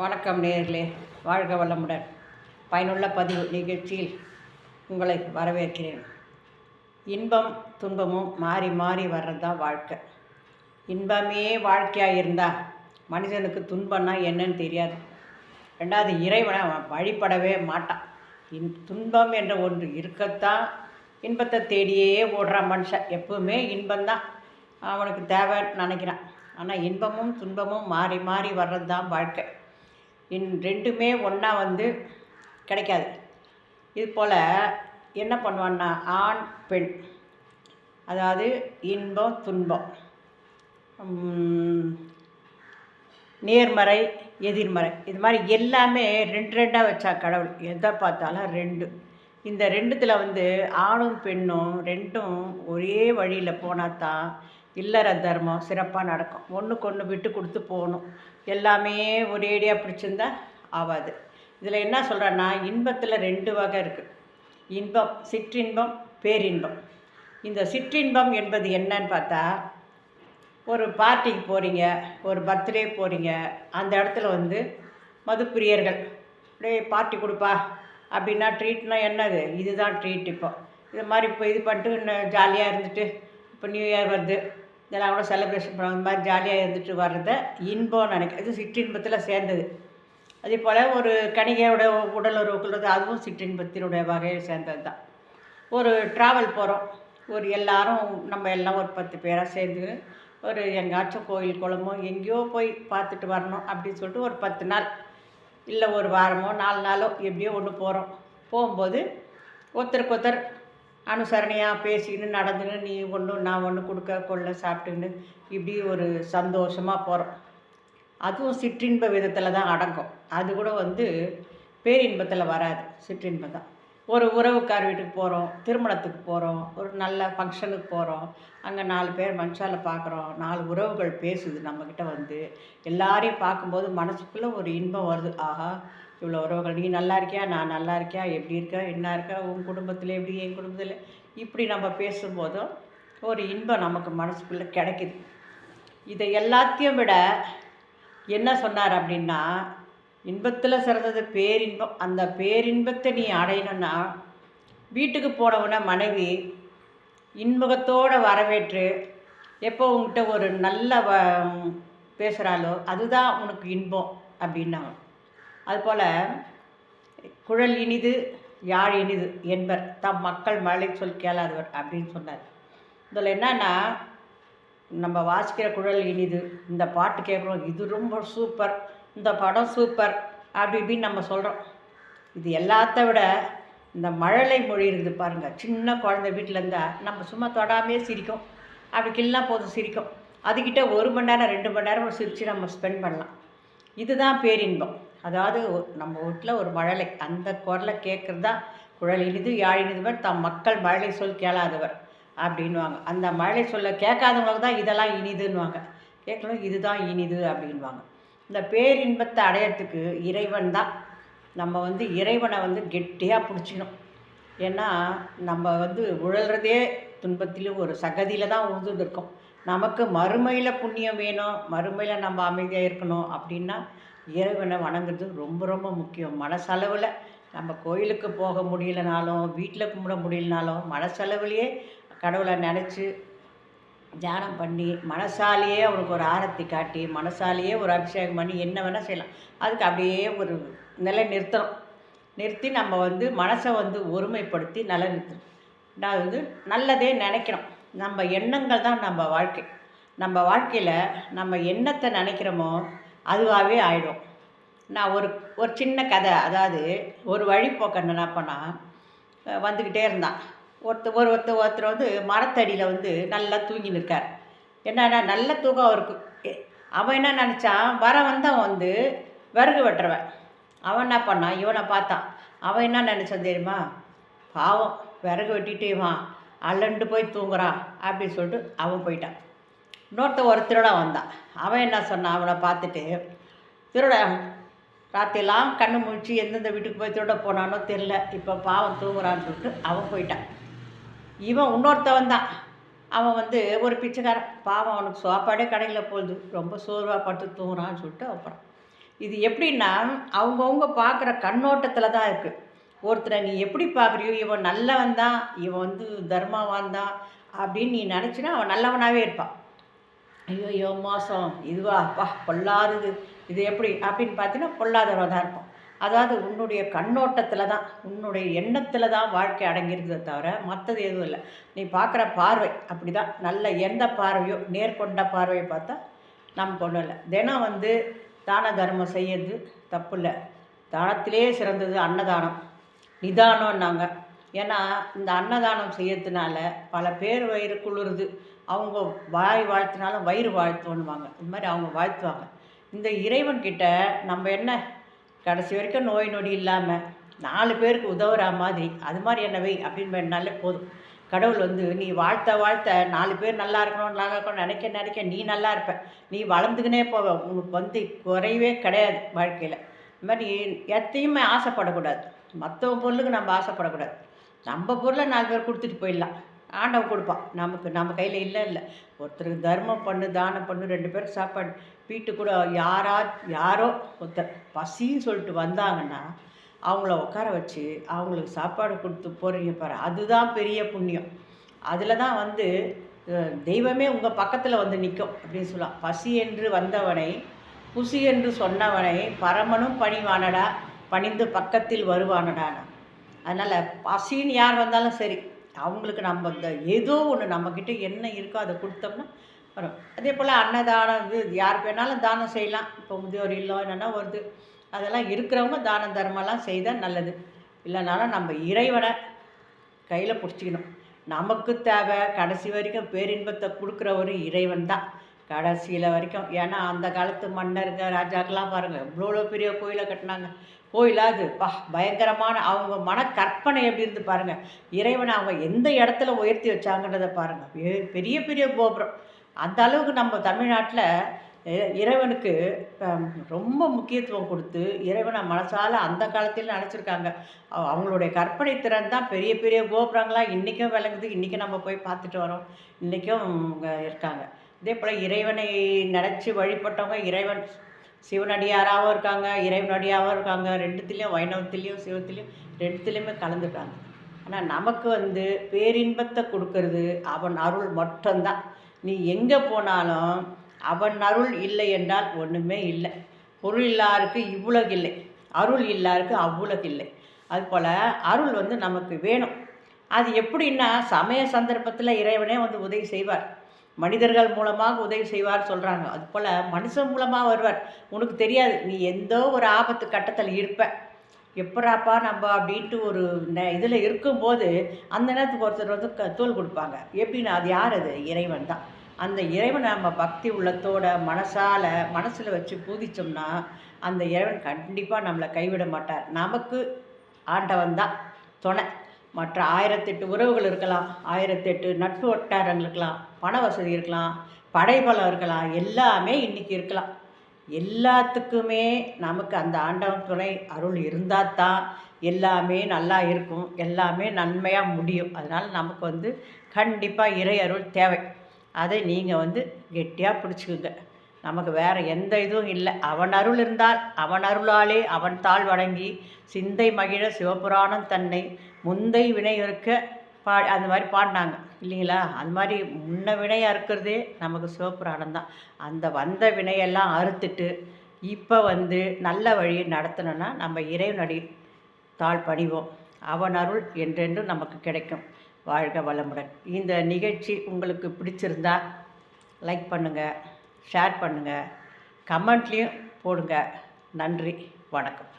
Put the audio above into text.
வணக்கம் நேர்களே வாழ்க வளமுடன். பயனுள்ள பதிவு நிகழ்ச்சியில் உங்களை வரவேற்கிறேன். இன்பம் துன்பமும் மாறி மாறி வர்றது தான் வாழ்க்கை. இன்பமே வாழ்க்கையாக இருந்தால் மனிதனுக்கு துன்பம்னா என்னன்னு தெரியாது. ரெண்டாவது இறைவனை அவன் வழிபடவே மாட்டான். இன் துன்பம் என்ற ஒன்று இருக்கத்தான் இன்பத்தை தேடியே ஓடுறான் மனுஷன். எப்பவுமே இன்பம்தான். அவனுக்கு தேவைன்னு நினைக்கிறான். ஆனால் இன்பமும் துன்பமும் மாறி மாறி வர்றது தான் வாழ்க்கை. இன் ரெண்டுமே ஒன்றா வந்து கிடைக்காது. இது போல் என்ன பண்ணுவான்னா ஆண் பெண். அதாவது இன்பம் துன்பம். நேர்மறை எதிர்மறை. இது மாதிரி எல்லாமே ரெண்டு ரெண்டாக வச்சா கடவுள். எதை பார்த்தாலும் ரெண்டு. இந்த ரெண்டுத்தில் வந்து ஆணும் பெண்ணும் ரெண்டும் ஒரே வழியில் போனால் தான் இல்லற தர்மம் சிறப்பாக நடக்கும். ஒன்றுக்கு ஒன்று விட்டு கொடுத்து போகணும். எல்லாமே ஒரேடியாக பிடிச்சிருந்தா ஆகாது இதில் என்ன சொல்கிறேன்னா இன்பத்தில் ரெண்டு வகை இருக்குது இன்பம் சிற்றின்பம் பேரின்பம். இந்த சிற்றின்பம் என்பது என்னன்னு பார்த்தா ஒரு பார்ட்டிக்கு போகிறீங்க ஒரு பர்த்டே போகிறீங்க அந்த இடத்துல வந்து மதுப்பிரியர்கள் அப்படியே பார்ட்டி கொடுப்பா அப்படின்னா ட்ரீட்னா என்னது? இதுதான் ட்ரீட் இப்போ. இது மாதிரி இப்போ இது பண்ணிட்டு ஜாலியாக இருந்துட்டு இப்போ நியூ இயர் வருது. இதெல்லாம் கூட செலிப்ரேஷன் பண்ணுவாங்க இந்த மாதிரி ஜாலியாக இருந்துட்டு வர்றத இன்பம் நினைக்க இது சிற்றின்பத்தில் சேர்ந்தது. அதே போல் ஒரு கணிகையோட உடல் உறவுக்குள்ளது அதுவும் சிற்றின்பத்தினுடைய வகையை சேர்ந்தது தான் ஒரு ட்ராவல் போகிறோம் ஒரு எல்லாரும் நம்ம எல்லாம் ஒரு பத்து பேராக சேர்ந்து ஒரு எங்காச்சும் கோயில் குளமோ எங்கேயோ போய் பார்த்துட்டு வரணும் அப்படின்னு சொல்லிட்டு ஒரு பத்து நாள் இல்லை ஒரு வாரமோ நாலு நாளோ எப்படியோ ஒன்று போகிறோம் போகும்போது ஒருத்தருக்கு ஒருத்தர் அனுசரணையாக பேசிக்கின்னு நடந்துன்னு நீ ஒன்று நான் ஒன்று கொடுக்க கொள்ள சாப்பிட்டுன்னு இப்படி ஒரு சந்தோஷமாக போகிறோம் அதுவும் சிற்றின்ப விதத்தில் தான் அடங்கும். அது கூட வந்து பேரின்பத்தில் வராது சிற்றின்பம் தான். ஒரு உறவுக்கார் வீட்டுக்கு போகிறோம் திருமணத்துக்கு போகிறோம் ஒரு நல்ல ஃபங்க்ஷனுக்கு போகிறோம் அங்கே நாலு பேர் மனுஷால பார்க்குறோம் நாலு உறவுகள் பேசுது நம்மக்கிட்ட வந்து. எல்லாரையும் பார்க்கும்போது மனசுக்குள்ளே ஒரு இன்பம் வருது. ஆஹா இவ்வளோ உறவுகள். நீ நல்லா இருக்கியா? நான் நல்லா இருக்கியா எப்படி இருக்க? என்ன இருக்க? உன் குடும்பத்தில் எப்படி? என் குடும்பத்தில் இப்படி நம்ம பேசும்போதும் ஒரு இன்பம் நமக்கு மனசுக்குள்ளே கிடைக்குது. இதை எல்லாத்தையும் விட என்ன சொன்னார் அப்படின்னா இன்பத்தில் சிறந்தது பேரின்பம். அந்த பேரின்பத்தை நீ அடையணும்னா வீட்டுக்கு போனவுடனே மனைவி இன்முகத்தோடு வரவேற்று எப்போ உங்ககிட்ட ஒரு நல்ல வ பேசுகிறாளோ அதுதான் உனக்கு இன்பம் அப்படின்னாங்க. அதுபோல் குழல் இனிது யாழ் இனிது என்பர். தம் மக்கள் மழை சொல் கேளாதவர் அப்படின்னு சொன்னார். இதில் என்னன்னா நம்ம வாசிக்கிற குழல் இனிது இந்த பாட்டு கேட்குறோம் இது ரொம்ப சூப்பர் இந்த படம் சூப்பர் அப்படி இப்படின்னு நம்ம சொல்கிறோம் இது எல்லாத்த விட இந்த மழலை மொழி இருக்குது பாருங்கள் சின்ன குழந்தை வீட்டில் இருந்தால் நம்ம சும்மா தொடாமே சிரிக்கும். அப்படி கில்லாம் போதும் சிரிக்கும். அதுக்கிட்ட ஒரு மணி நேரம் ரெண்டு மணி நேரம் சிரித்து நம்ம ஸ்பெண்ட் பண்ணலாம். இதுதான் பேரின்பம். அதாவது நம்ம வீட்டில் ஒரு மழலை அந்த குரலை கேட்குறது தான் குழல் இனிது யாழ் இனிதுவர் தம் மக்கள் மழலை சொல் கேளாதவர் அப்படின்வாங்க அந்த மழலை சொல்ல கேட்காதவங்களுக்கு தான் இதெல்லாம் இனிதுன்னுவாங்க. கேட்கணும் இதுதான் இனிது அப்படின்வாங்க இந்த பேரின்பத்தை அடையறதுக்கு இறைவன் தான். நம்ம வந்து இறைவனை வந்து கெட்டியாக பிடிச்சிக்கணும். ஏன்னா நம்ம வந்து உழல்றதே துன்பத்திலும் ஒரு சகதியில் தான் உழுந்துட்டு இருக்கோம். நமக்கு மறுமையில் புண்ணியம் வேணும் மறுமையில் நம்ம அமைதியாக இருக்கணும் அப்படின்னா இறைவனை வணங்குறது ரொம்ப ரொம்ப முக்கியம். மனசளவில் நம்ம கோயிலுக்கு போக முடியலனாலும் வீட்டில் கும்பிட முடியலனாலும் மனசளவுலேயே கடவுளை நினச்சி தியானம் பண்ணி மனசாலேயே அவனுக்கு ஒரு ஆரத்தி காட்டி மனசாலேயே ஒரு அபிஷேகம் பண்ணி என்ன வேணால் செய்யலாம். அதுக்கு அப்படியே ஒரு நிலை நிறுத்தணும் நிறுத்தி நம்ம வந்து மனசை வந்து ஒருமைப்படுத்தி நிலை நிறுத்தணும் ரெண்டாவது வந்து நல்லதே நினைக்கணும். நம்ம எண்ணங்கள் தான் நம்ம வாழ்க்கை. நம்ம வாழ்க்கையில் நம்ம எண்ணத்தை நினைக்கிறோமோ அதுவாகவே ஆயிடும். நான் ஒரு ஒரு சின்ன கதை அதாவது ஒரு வழிப்போக்கன் என்ன பண்ணால் வந்துக்கிட்டே இருந்தான். ஒருத்தர் ஒரு ஒருத்தர் ஒருத்தர் வந்து மரத்தடியில் வந்து நல்லா தூங்கி நிற்கார். என்னன்னா நல்ல தூக்கம் அவருக்கு. அவன் என்ன நினச்சான் வர வந்தவன் வந்து விறகு வெட்டுறவன். அவன் என்ன பண்ணான் இவனை பார்த்தான். அவன் என்ன நினச்சான் தெரியுமா? பாவம் விறகு வெட்டிட்டு இவன் போய் தூங்குறான் அப்படின்னு சொல்லிட்டு அவன் போயிட்டான். இன்னொருத்த ஒரு திருடன் வந்தான். அவன் என்ன சொன்னான்? அவனை பார்த்துட்டு திருடன் ராத்திரிலாம் கண்ணு முழிச்சு எந்தெந்த வீட்டுக்கு போய் திருட போனானோ தெரில இப்போ பாவம் தூங்குறான்னு சொல்லிட்டு அவன் போயிட்டான். இவன் இன்னொருத்தவன் தான் அவன் வந்து ஒரு பிச்சைக்காரன். பாவம் அவனுக்கு சாப்பாடே கடையில் போகுது. ரொம்ப சோர்வாக பட்டு தூங்குறான்னு சொல்லிட்டு அப்புறம் இது எப்படின்னா அவங்கவுங்க பார்க்குற கண்ணோட்டத்தில் தான் இருக்குது ஒருத்தரை நீ எப்படி பார்க்குறியோ இவன் நல்லவன் தான் இவன் வந்து தர்மவான் தான் அப்படின்னு நீ நினச்சினா அவன் நல்லவனாகவே இருப்பான். ஐயோ ஐயோ மோசம். இதுவா? அப்பா பொல்லாதது. இது எப்படி? அப்படின்னு பார்த்தீங்கன்னா பொல்லாதவன் தான் இருப்பான் அதாவது உன்னுடைய கண்ணோட்டத்தில் தான் உன்னுடைய எண்ணத்தில் தான் வாழ்க்கை அடங்கியிருந்ததை தவிர மற்றது எதுவும் இல்லை. நீ பார்க்குற பார்வை அப்படி தான் நல்ல எந்த பார்வையோ நேர்கொண்ட பார்வையை பார்த்தா நமக்கு ஒன்றும் இல்லை. தினம் வந்து தான தர்மம் செய்யறது தப்பு இல்லை தானத்திலே சிறந்தது அன்னதானம். நிதானம்னாங்க. ஏன்னா இந்த அன்னதானம் செய்யறதுனால பல பேர் வயிறு குளிருது. அவங்க வாய் வாழ்த்தினாலும் வயிறு வாழ்த்தோன்னுவாங்க. இது மாதிரி அவங்க வாழ்த்துவாங்க. இந்த இறைவன்கிட்ட நம்ம என்ன? கடைசி வரைக்கும் நோய் நொடி இல்லாமல் நாலு பேருக்கு உதவுற மாதிரி அது மாதிரி என்ன வை அப்படின்னு வேணாலே போதும். கடவுள் வந்து நீ வாழ்த்த வாழ்த்த நாலு பேர் நல்லா இருக்கணும் நல்லா இருக்கணும் நினைக்க நினைக்க நீ நல்லா இருப்ப. நீ வளர்ந்துக்கினே போவ. உனக்கு வந்து குறைவே கிடையாது வாழ்க்கையில். இது மாதிரி எத்தையுமே ஆசைப்படக்கூடாது. மற்றவங்க பொருளுக்கு நம்ம ஆசைப்படக்கூடாது. நம்ம பொருளை நாலு பேர் கொடுத்துட்டு போயிடலாம். ஆண்டவன் கொடுப்பான். நமக்கு நம்ம கையில் இல்லை இல்லை. ஒருத்தருக்கு தர்மம் பண்ணு தானம் பண்ணு ரெண்டு பேரும் சாப்பாடு வீட்டு கூட யாரா யாரோ ஒருத்தர் பசின்னு சொல்லிட்டு வந்தாங்கன்னா அவங்கள உட்கார வச்சு அவங்களுக்கு சாப்பாடு கொடுத்து போகிறீங்க பாரு அதுதான் பெரிய புண்ணியம். அதில் தான் வந்து தெய்வமே உங்கள் பக்கத்தில் வந்து நிற்கும் அப்படின்னு சொல்லலாம். பசி என்று வந்தவனை புசி என்று சொன்னவனை பரமனும் பணிவானடா பணிந்து பக்கத்தில் வருவானடானா அதனால் பசின்னு யார் வந்தாலும் சரி அவங்களுக்கு நம்ம இந்த ஏதோ ஒன்று நம்மக்கிட்ட என்ன இருக்கோ அதை கொடுத்தோம்னா வரும். அதே போல் அன்னதானம் இது யாருக்கு வேணாலும் தானம் செய்யலாம். இப்போ முதியோர் இல்லம் என்னென்னா வருது. அதெல்லாம் இருக்கிறவங்க தானம் தர்மம்லாம் செய்தால் நல்லது. இல்லைனாலும் நம்ம இறைவனை கையில் பிடிச்சிக்கணும். நமக்கு தேவை கடைசி வரைக்கும் பேரின்பத்தை கொடுக்குற ஒரு இறைவன் தான் கடைசியில் வரைக்கும். ஏன்னா அந்த காலத்து மன்னருங்க ராஜாக்கெல்லாம் பாருங்கள் இவ்வளோ பெரிய கோயிலை கட்டினாங்க. கோயிலா அது? பா பயங்கரமான அவங்க மன கற்பனை எப்படி இருந்து பாருங்கள் இறைவனை அவங்க எந்த இடத்துல உயர்த்தி வச்சாங்கன்றதை பாருங்கள் பெரிய பெரிய கோபுரம். அந்த அளவுக்கு நம்ம தமிழ்நாட்டில் இ- இறைவனுக்கு ரொம்ப முக்கியத்துவம் கொடுத்து இறைவனை மனசால் அந்த காலத்தில் நினச்சிருக்காங்க. அவங்களுடைய கற்பனை திறன் தான் பெரிய பெரிய கோபுரங்களாக இன்றைக்கும் விளங்குது. இன்றைக்கும் நம்ம போய் பார்த்துட்டு வரோம். இன்றைக்கும் இருக்காங்க. இதே போல் இறைவனை நினச்சி வழிபட்டவங்க இறைவன் சிவனடியாராகவும் இருக்காங்க இறைவனடியாகவும் இருக்காங்க. ரெண்டுத்துலேயும் வைணவத்துலேயும் சிவத்துலேயும் ரெண்டுத்துலேயுமே கலந்துட்டாங்க ஆனால் நமக்கு வந்து பேரின்பத்தை கொடுக்கறது அவன் அருள் மட்டும்தான். நீ எங்கே போனாலும் அவன் அருள் இல்லை என்றால் ஒன்றுமே இல்லை. பொருள் இல்லாருக்கு இவ்வளவு இல்லை. அருள் இல்லாருக்கு அவ்வளவு இல்லை. அதுபோல் அருள் வந்து நமக்கு வேணும். அது எப்படின்னா சமய சந்தர்ப்பத்தில் இறைவனே வந்து உதவி செய்வார். மனிதர்கள் மூலமாக உதவி செய்வார் சொல்கிறாங்க அது போல் மனுஷன் மூலமாக வருவார். உனக்கு தெரியாது. நீ எந்த ஒரு ஆபத்து கட்டத்தில் இருப்ப. எப்படாப்பா நம்ம அப்படின்ட்டு ஒரு இதில் இருக்கும்போது அந்த நேரத்துக்கு ஒருத்தர் வந்து க தோல் கொடுப்பாங்க. எப்படின்னா அது யார் அது? இறைவன் தான். அந்த இறைவனை நம்ம பக்தி உள்ளத்தோட மனசால் மனசில் வச்சு பூதிச்சோம்னா அந்த இறைவன் கண்டிப்பாக நம்மளை கைவிட மாட்டார். நமக்கு ஆண்டவன் தான் துணை. மற்ற ஆயிரத்தெட்டு உறவுகள் இருக்கலாம். ஆயிரத்தெட்டு நட்பு வட்டாரங்கள் இருக்கலாம். பண வசதி இருக்கலாம் படைபலம் இருக்கலாம் எல்லாமே இன்றைக்கி இருக்கலாம். எல்லாத்துக்குமே நமக்கு அந்த ஆண்டவன் துணை அருள் இருந்தால் தான் எல்லாமே நல்லா இருக்கும் எல்லாமே நன்மையாக முடியும். அதனால் நமக்கு வந்து கண்டிப்பாக இறை அருள் தேவை. அதை நீங்கள் வந்து கெட்டியாக பிடிச்சிக்குங்க. நமக்கு வேறு எந்த இதுவும் இல்லை. அவன் அருள் இருந்தால் அவன் அருளாலே அவன் தாழ் வணங்கி சிந்தை மகிழ சிவபுராணம் தன்னை முந்தை வினை இருக்க பா அந்த மாதிரி பாடினாங்க. இல்லைங்களா? அந்த மாதிரி முன்ன வினையாக அறுக்கிறதே நமக்கு சிவபுராணம் தான். அந்த வந்த வினையெல்லாம் அறுத்துட்டு இப்போ வந்து நல்ல வழியை நடத்தணும்னா நம்ம இறைவனடி தாழ் பணிவோம். அவன் அருள் என்றென்றும் நமக்கு கிடைக்கும். வாழ்க வளமுடன். இந்த நிகழ்ச்சி உங்களுக்கு பிடிச்சிருந்தா லைக் பண்ணுங்கள் ஷேர் பண்ணுங்கள் கமெண்ட்லேயும் போடுங்க. நன்றி வணக்கம்.